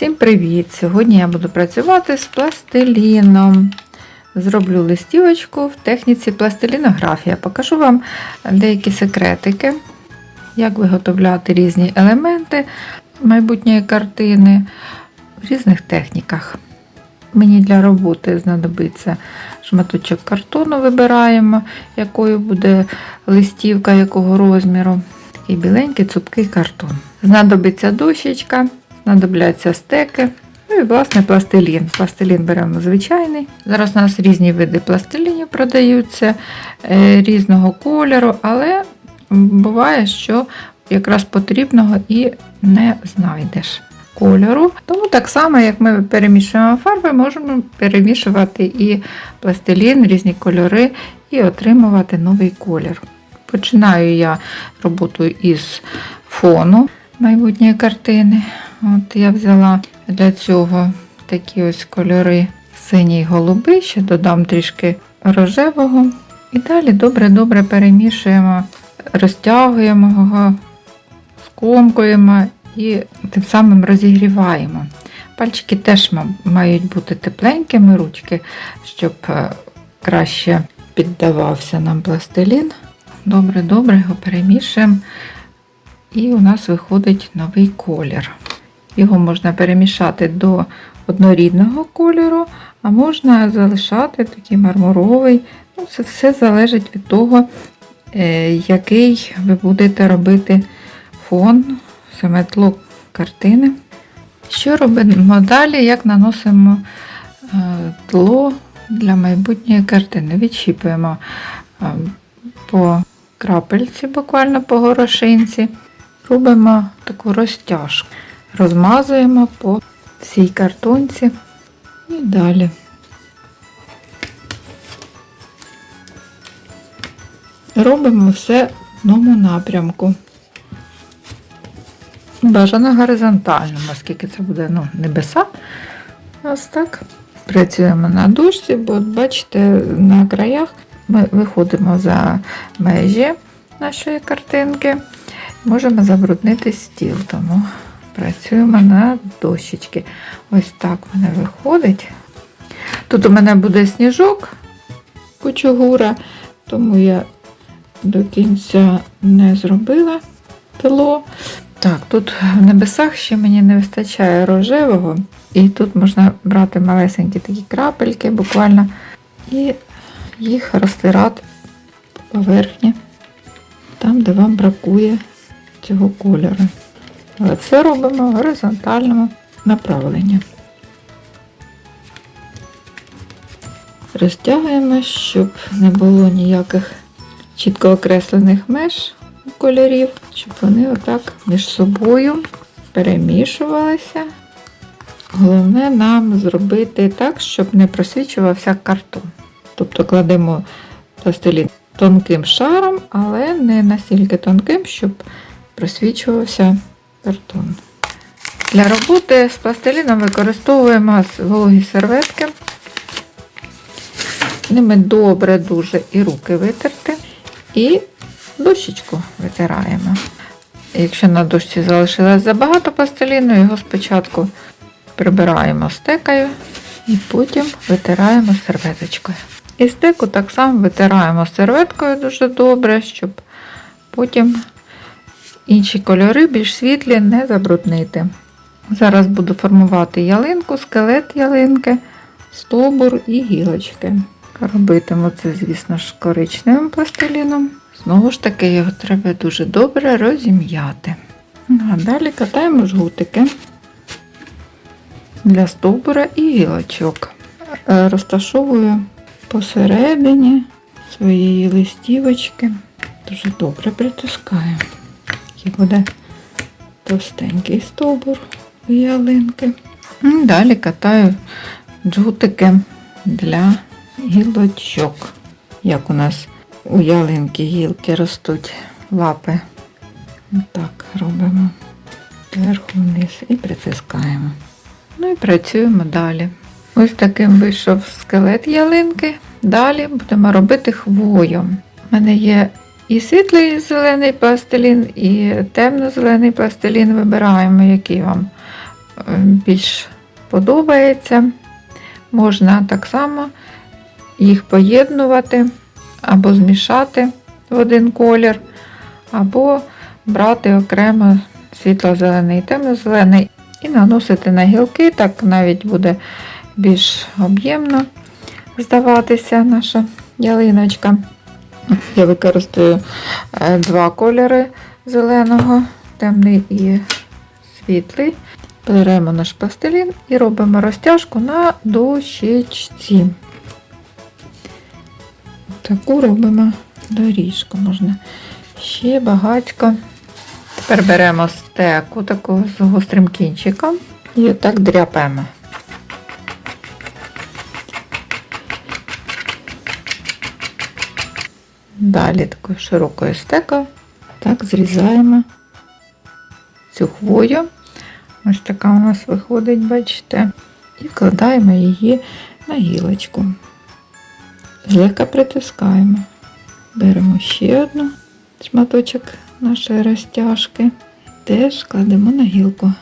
Всім привіт! Сьогодні я буду працювати з пластиліном. Зроблю листівочку в техніці пластилінографія. Покажу вам деякі секретики, як виготовляти різні елементи майбутньої картини в різних техніках. Мені для роботи знадобиться шматочок картону, вибираємо, якою буде листівка, якого розміру. Такий біленький цупкий картон. Знадобиться дощечка, знадобляться стеки. Ну і власне пластилін. Пластилін беремо звичайний. Зараз у нас різні види пластилінів продаються е, різного кольору, але буває, що якраз потрібного і не знайдеш кольору. Тому так само, як ми перемішуємо фарби, можемо перемішувати і пластилін, різні кольори, і отримувати новий колір. Починаю я роботу із фону майбутньої картини. От я взяла для цього такі ось кольори синій голубий, ще додам трішки рожевого. І далі добре-добре перемішуємо, розтягуємо його, скомкуємо і тим самим розігріваємо. Пальчики теж мають бути тепленькими ручки, щоб е, краще піддавався нам пластилін. Добре-добре його перемішуємо. І у нас виходить новий колір. Його можна перемішати до однорідного кольору, а можна залишати такий мармуровий. Ну, Це все залежить від того, е, який ви будете робити фон, саме тло картини. Що робимо далі, як наносимо е, тло для майбутньої картини? Відщіпуємо е, по крапельці, буквально по горошинці. Робимо таку розтяжку. Розмазуємо по всій картонці і далі. Робимо все в одному напрямку. Бажано горизонтально, оскільки це буде ну, небеса. Ось так. Працюємо на дужці, бо бачите, на краях ми виходимо за межі нашої картинки. Можемо забруднити стіл, тому працюємо на дощечки. Ось так мене виходить. Тут у мене буде сніжок, кучугура, тому я до кінця не зробила тло. Так, тут в небесах ще мені не вистачає рожевого, і тут можна брати малесенькі такі крапельки буквально і їх розтирати по поверхні, там, де вам бракує цього кольору. Але це робимо в горизонтальному направленні. Розтягуємо, щоб не було ніяких чітко окреслених меж кольорів, щоб вони отак між собою перемішувалися. Головне нам зробити так, щоб не просвічувався картон. Тобто кладемо пластилін тонким шаром, але не настільки тонким, щоб просвічувався картон. Для роботи з пластиліном використовуємо вологі серветки. Ними добре дуже і руки витерти. І дощечку витираємо. Якщо на дошці залишилось забагато пластиліну, його спочатку прибираємо стекою і потім витираємо серветочкою. І стеку так само витираємо серветкою дуже добре, щоб потім інші кольори більш світлі не забруднити. Зараз буду формувати ялинку, скелет ялинки, стовбур і гілочки. Робитиму це, звісно ж, коричневим пластиліном. Знову ж таки, його треба дуже добре розім'яти. Ну, А далі катаємо жгутики для стовбура і гілочок. Е, Розташовую посередині своєї листівочки. Дуже добре притискаю. І буде товстенький стовбур ялинки. І Далі катаю джгутики для гілочок. Як у нас у ялинки гілки ростуть лапи. Отак робимо зверху вниз і притискаємо. Ну і працюємо далі. Ось таким вийшов скелет ялинки. Далі будемо робити хвою. У мене є і світлий зелений пластилін, і темно-зелений пластилін. Вибираємо, який вам е, більш подобається. Можна так само їх поєднувати або змішати в один колір, або брати окремо світло-зелений і темно-зелений і наносити на гілки, так навіть буде більш об'ємно здаватися наша ялиночка. Я використовую е, два кольори зеленого, темний і світлий. Беремо наш пластилін і робимо розтяжку на дощечці. Таку робимо доріжку можна. Ще багатько. Тепер беремо стеку таку з гострим кінчиком і отак дряпаємо. Далі такою широкою стекою так зрізаємо цю хвою. Ось така у нас виходить, бачите, і вкладаємо її на гілочку. Злегка притискаємо. Беремо ще одну шматочок нашої розтяжки, теж кладемо на гілку.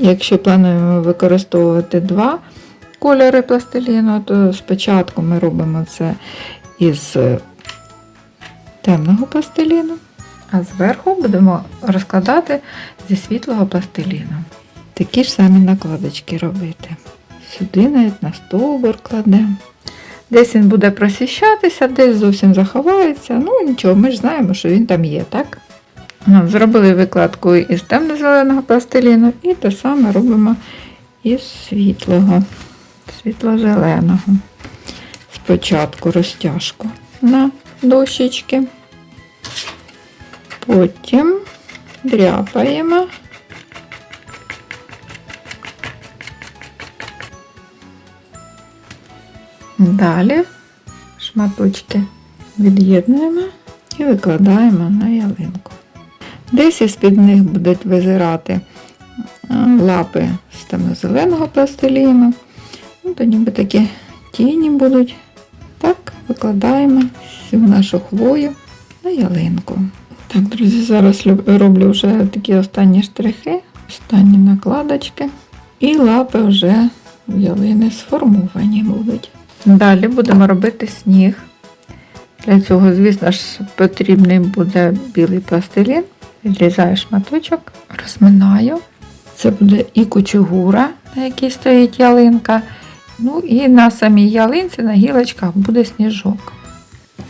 Якщо плануємо використовувати два кольори пластиліну, то спочатку ми робимо це із темного пластиліну, а зверху будемо розкладати зі світлого пластиліну. Такі ж самі накладочки робити. Сюди навіть на стовбур кладемо. Десь він буде просіщатися, десь зовсім заховається. Ну нічого, ми ж знаємо, що він там є, так? Ну, Зробили викладку із темно-зеленого пластиліну і те саме робимо із світлого, світло-зеленого. Спочатку розтяжку на дощечки. Потім дряпаємо. Далі шматочки від'єднуємо і викладаємо на ялинку. Десь із-під них будуть визирати лапи з темно-зеленого пластиліну. Ну, ніби такі тіні будуть. Викладаємо всю нашу хвою на ялинку. Так, друзі, зараз роблю вже такі останні штрихи, останні накладочки. І лапи вже ялини сформовані будуть. Далі будемо робити сніг. Для цього, звісно ж, потрібний буде білий пластилін. Відрізаю шматочок, розминаю. Це буде і кучугура, на якій стоїть ялинка. Ну і на самій ялинці, на гілочках буде сніжок.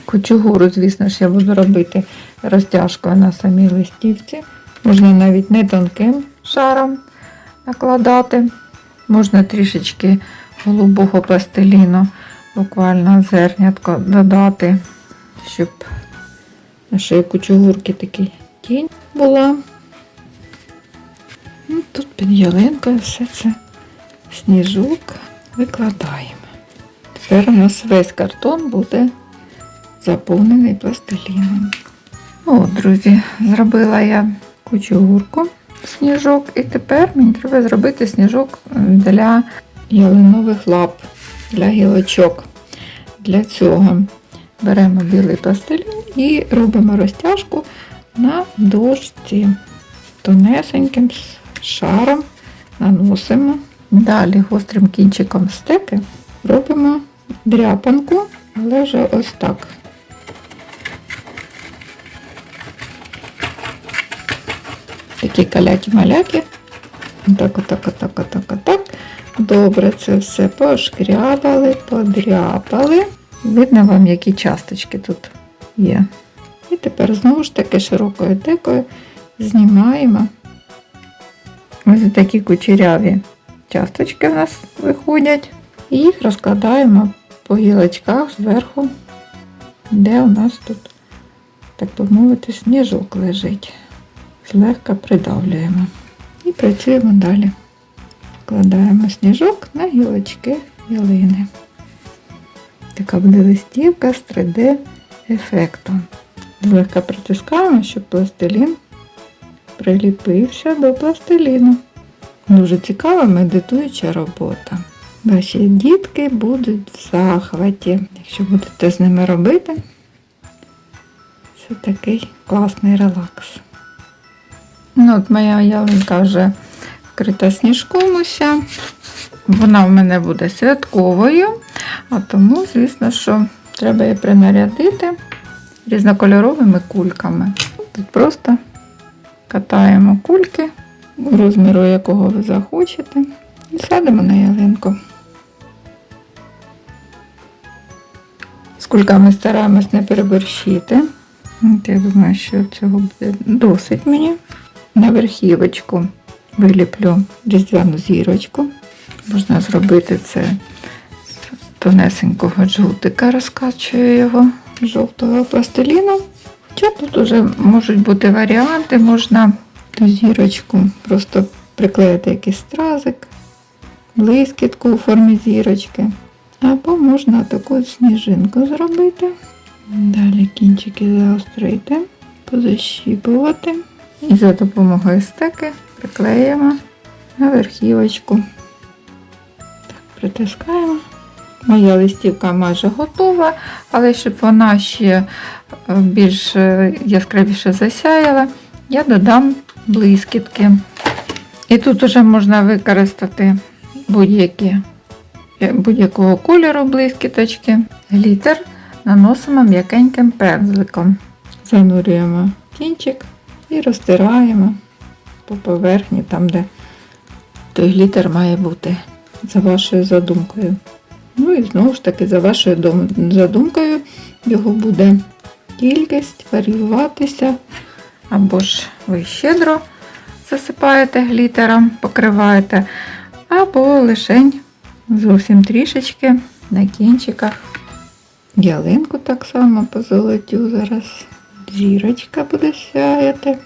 Кучугуру, звісно ж, я буду робити розтяжкою на самій листівці. Можна навіть не тонким шаром накладати. Можна трішечки голубого пластиліну, буквально зернятко додати, щоб нашої кучугурки такий тінь була. Ну, Тут під ялинкою все це сніжок викладаємо. Тепер у нас весь картон буде заповнений пластиліном. О, друзі, зробила я кучугурку сніжок, і тепер мені треба зробити сніжок для ялинових лап, для гілочок. Для цього беремо білий пластилін і робимо розтяжку на дошці тонесеньким шаром наносимо. Далі гострим кінчиком стеки робимо дряпанку, але вже ось так. Такі каляки-маляки. Так, отак, отак, отак, отак. Добре, це все пошкрябали, подряпали. Видно вам, які часточки тут є. І тепер знову ж таки широкою декою знімаємо. Ось такі кучеряві часточки в нас виходять. І їх розкладаємо по гілочках зверху, де у нас тут, так би мовити, сніжок лежить. Злегка придавлюємо. І працюємо далі. Вкладаємо сніжок на гілочки ялини. Така буде листівка з 3D ефектом. Злегка притискаємо, щоб пластилін приліпився до пластиліну. Дуже цікава медитуюча робота. Ваші дітки будуть в захваті, якщо будете з ними робити. Це такий класний релакс. Ну, от моя ялинка вже вкрита сніжком уся. Вона в мене буде святковою, а тому, звісно, що треба її принарядити різнокольоровими кульками. Тут просто катаємо кульки розміру, якого ви захочете, і садимо на ялинку. З кульками стараємось не переборщити. Я думаю, що цього буде досить мені. На верхівочку виліплю різдвяну зірочку. Можна зробити це з тонесенького жовтика, розкачую його жовтого пластиліну. Хоча тут вже можуть бути варіанти, можна ту зірочку просто приклеїти якийсь стразик, блискітку у формі зірочки. Або можна таку сніжинку зробити. Далі кінчики заострити, позащіпувати. І за допомогою стеки приклеїмо на верхівочку. Так, притискаємо. Моя листівка майже готова, але щоб вона ще е, більш е, яскравіше засяяла, я додам блискітки. І тут вже можна використати будь-які е, будь-якого кольору блискіточки. Глітер наносимо м'якеньким пензликом. Занурюємо кінчик і розтираємо по поверхні, там, де той глітер має бути за вашою задумкою. Ну і знову ж таки, за вашою задумкою, його буде кількість варіюватися. Або ж ви щедро засипаєте глітером, покриваєте, або лишень зовсім трішечки на кінчиках. Ялинку так само позолотю зараз. Зірочка буде сяяти.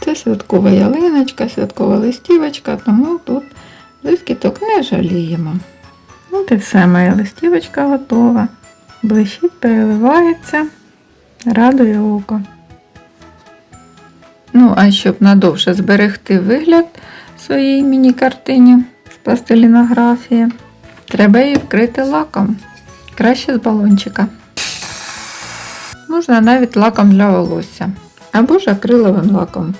Це святкова ялиночка, святкова листівочка, тому тут блискіток не жаліємо. От і все, моя листівочка готова. Блищить, переливається, радує око. Ну, а щоб надовше зберегти вигляд своїй міні-картині з пластилінографії, треба її вкрити лаком. Краще з балончика. Можна навіть лаком для волосся або ж акриловим лаком.